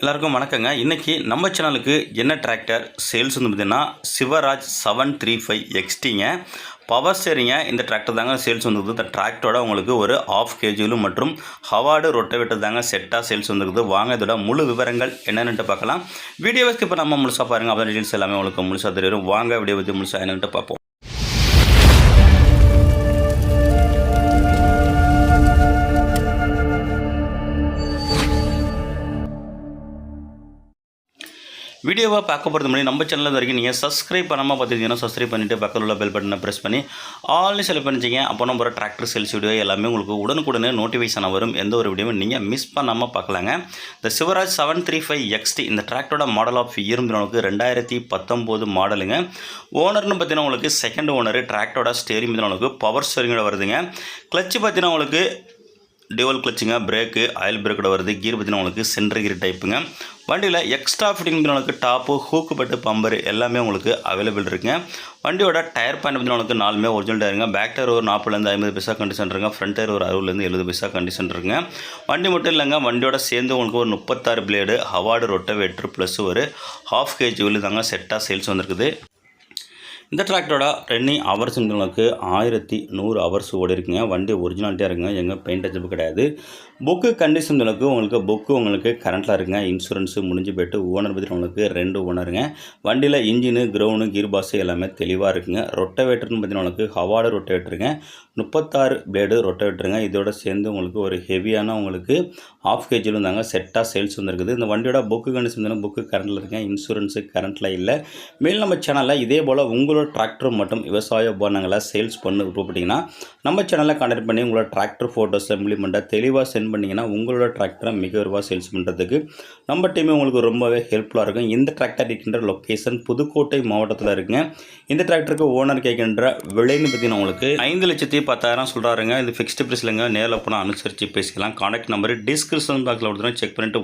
எல்லாருக்கும் வணக்கங்க. இன்றைக்கி நம்ம சேனலுக்கு என்ன டிராக்டர் சேல்ஸ் வந்து பார்த்தீங்கன்னா சிவராஜ் செவன் த்ரீ ஃபைவ் எக்ஸ்டிங்க பவர் ஸ்டேரிங்க இந்த டிராக்டர் தாங்க சேல்ஸ் வந்துருக்குது இந்த டிராக்டரோட உங்களுக்கு ஒரு ஆஃப் கேஜியிலும் மற்றும் ஹவார்டு ரொட்டவேட்டர் தாங்க செட்டாக சேல்ஸ் வந்துருக்குது வாங்க இதோட முழு விவரங்கள் என்னென்னு பார்க்கலாம். வீடியோவுக்கு இப்போ நம்ம முழுசாக பாருங்கள் அப்போ டீட்டெயில்ஸ் எல்லாமே உங்களுக்கு முழுசாக தெரியும். வாங்க வீடியோ பற்றி முழுசாக என்னென்னு பார்ப்போம். வீடியோவை பார்க்க போகிறது முன்னாடி நம்ம சேனலில் வரைக்கும் நீங்கள் சப்ஸ்கிரைப் பண்ணாமல் பார்த்துக்கிங்கன்னா சப்ஸ்கிரைப் பண்ணிவிட்டு பக்கத்தில் உள்ள பெல் பட்டனை ப்ரெஸ் பண்ணி ஆல்னு செலக்ட் பண்ணிச்சிங்க அப்போ நம்ம ஒரு டிராக்டர் சேல்ஸ் வீடியோ எல்லாமே உங்களுக்கு உடனுக்குடனே நோட்டிஃபிகேஷன் வரும். எந்த ஒரு வீடியோவும் நீங்கள் மிஸ் பண்ணாமல் பார்க்கலாங்க. இந்த Swaraj seven three five XT இந்த டிராக்டரோட மாடல் ஆஃப் இரும்பு ரெண்டாயிரத்தி பத்தொம்போது மாடலுங்க ஓனர்னு பார்த்தீங்கன்னா உங்களுக்கு செகண்ட் ஓனர் டிராக்டரோட ஸ்டேரிங் உங்களுக்கு பவர் ஸ்டேரிங்கோட வருதுங்க. கிளச்சு பார்த்தீங்கன்னா உங்களுக்கு டியூவல் கிளச்சுங்க பிரேக்கு ஆயில் பிரேக்கோட வருது. கீர் பார்த்தீங்கன்னா உங்களுக்கு சென்ட்ரு கீர் டைப்புங்க வண்டியில் எக்ஸ்ட்ரா ஃபிட்டிங் உங்களுக்கு டாப்பு ஹூக்கு பட்டு பம்பரு எல்லாமே உங்களுக்கு அவைலபிள் இருக்குங்க. வண்டியோட டயர் பாயிண்ட் பார்த்தீங்கன்னா உங்களுக்கு நாலுமே ஒரிஜினல் டயருங்க பேக் டயர் ஒரு நாற்பதுலேருந்து ஐம்பது பைசா கண்டிஷன் இருக்குங்க. ஃப்ரண்ட் டயர் ஒரு அறுபதுலேருந்து எழுபது பைசா கண்டிஷன் இருக்குங்க. வண்டி மட்டும் இல்லைங்க. வண்டியோட சேர்ந்து உங்களுக்கு ஒரு முப்பத்தாறு பிளேடு ஹவார்டு ரொட்டவேட்ரு ப்ளஸ் ஒரு ஹாஃப் கேஜி வீல் தாங்க செட்டாக சேல்ஸ் வந்திருக்குது. இந்த டிராக்டரோட ரன்னிங் அவர்ஸ் உங்களுக்கு ஆயிரத்தி நூறு ஹவர்ஸ் ஓடி இருக்குங்க. வண்டி ஒரிஜினாலிட்டியாக இருக்குங்க. எங்கள் பெயிண்ட் அச்சப்பு கிடையாது. புக்கு கண்டிஷன் உங்களுக்கு உங்களுக்கு புக்கு உங்களுக்கு கரண்ட்டில் இருக்குங்க. இன்சூரன்ஸு முடிஞ்சு போயிட்டு ஓனர் பற்றி உங்களுக்கு ரெண்டு ஓனருங்க வண்டியில் இன்ஜினு கிரவுண்டு கீர் பாஸ் எல்லாமே தெளிவாக இருக்குங்க. ரொட்டவேட்டர்னு பார்த்தீங்கன்னா உங்களுக்கு ஹவார்டு ரொட்டவேட்டருங்க முப்பத்தாறு பிளேடு ரொட்டவேட்டருங்க இதோட சேர்ந்து உங்களுக்கு ஒரு ஹெவியான உங்களுக்கு ஆஃப் கேஜியில் இருந்தாங்க. செட்டாக சேல்ஸ் வந்துருக்குது இந்த வண்டியோட புக்கு கண்டிஷன் புக்கு கரண்ட்டில் இருக்குங்க. இன்சூரன்ஸு கரண்ட்டில் இல்லை. மேல் நம்ம சேனலில் இதே போல் உங்களோட டிராக்டர் மற்றும் விவசாய உபகரணங்களை சேல்ஸ் பண்ண விருப்பப்பட்டீங்கன்னா நம்ம சேனலில் கான்டாக்ட் பண்ணி உங்களோட டிராக்டர் ஃபோட்டோஸ் இம்ப்ளிமெண்ட்டாக தெளிவாக சென்ட் பண்ணிங்கன்னா உங்களோட டிராக்டரை மிக விரைவாக சேல்ஸ் பண்ணுறதுக்கு நம்ம டீமே உங்களுக்கு ரொம்பவே ஹெல்ப்ஃபுல்லாக இருக்கும். இந்த டிராக்டர் இருக்கின்ற லொக்கேஷன் புதுக்கோட்டை மாவட்டத்தில் இருக்குங்க. இந்த டிராக்டருக்கு ஓனர் கேட்கின்ற விலைன்னு பார்த்தீங்கன்னா உங்களுக்கு ஐந்து லட்சத்தி பத்தாயிரம் சொல்கிறாருங்க இது ஃபிக்ஸ்டு ப்ரைஸ்லங்க நேரில் போனால் அனுசரித்து பேசிக்கலாம். கான்டாக்ட் நம்பர் டிஸ்கிரிப்ஷன் பாக்ஸில் கொடுத்துருவோம் செக் பண்ணிட்டு